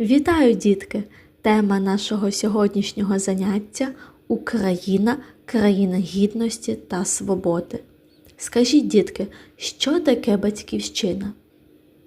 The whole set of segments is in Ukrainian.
Вітаю, дітки! Тема нашого сьогоднішнього заняття Україна, країна гідності та свободи. Скажіть, дітки, що таке батьківщина?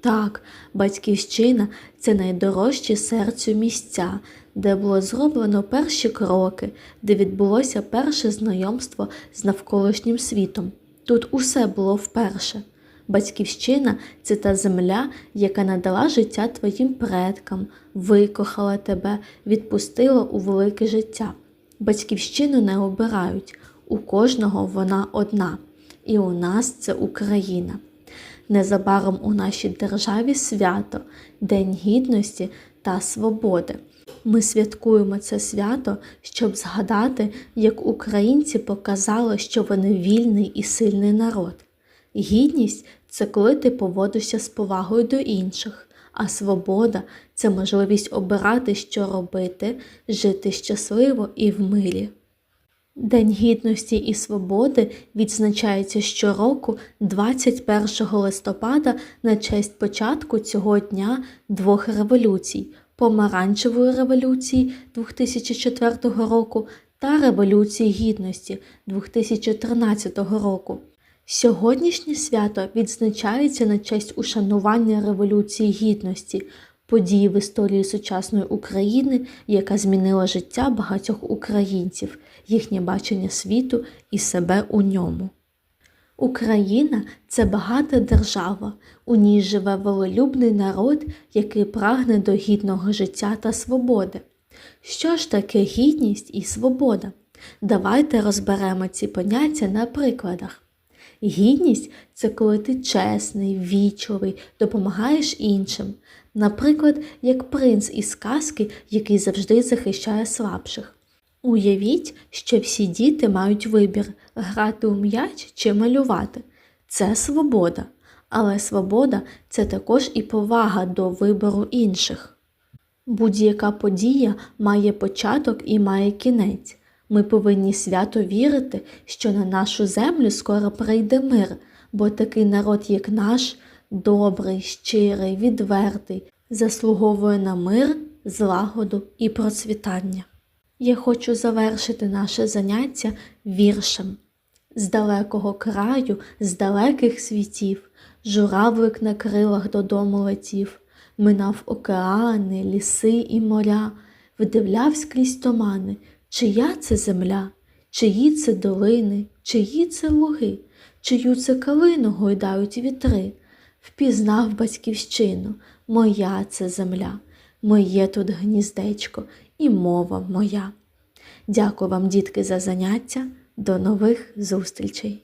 Так, батьківщина це найдорожчі серцю місця, де було зроблено перші кроки, де відбулося перше знайомство з навколишнім світом. Тут усе було вперше. Батьківщина це та земля, яка надала життя твоїм предкам, викохала тебе, відпустила у велике життя. Батьківщину не обирають, у кожного вона одна, і у нас це Україна. Незабаром у нашій державі свято, День Гідності та Свободи. Ми святкуємо це свято, щоб згадати, як українці показали, що вони вільний і сильний народ. Гідність це коли ти поводишся з повагою до інших, а свобода це можливість обирати, що робити, жити щасливо і в мирі. День гідності і свободи відзначається щороку 21 листопада на честь початку цього дня двох революцій помаранчевої революції 2004 року та Революції Гідності 2013 року. Сьогоднішнє свято відзначається на честь ушанування Революції Гідності, події в історії сучасної України, яка змінила життя багатьох українців, їхнє бачення світу і себе у ньому. Україна це багата держава, у ній живе волелюбний народ, який прагне до гідного життя та свободи. Що ж таке гідність і свобода? Давайте розберемо ці поняття на прикладах. Гідність це коли ти чесний, вічливий, допомагаєш іншим. Наприклад, як принц із казки, який завжди захищає слабших. Уявіть, що всі діти мають вибір грати у м'яч чи малювати. Це свобода, але свобода це також і повага до вибору інших. Будь-яка подія має початок і має кінець. Ми повинні свято вірити, що на нашу землю скоро прийде мир, бо такий народ, як наш, добрий, щирий, відвертий, заслуговує на мир, злагоду і процвітання. Я хочу завершити наше заняття віршем. З далекого краю, з далеких світів, журавлик на крилах додому летів, минав океани, ліси і моря, вдивлявсь крізь тумани, чия це земля, чиї це долини, чиї це луги, чию це калину гойдають вітри. Впізнав батьківщину, моя це земля, моє тут гніздечко і мова моя. Дякую вам, дітки, за заняття. До нових зустрічей!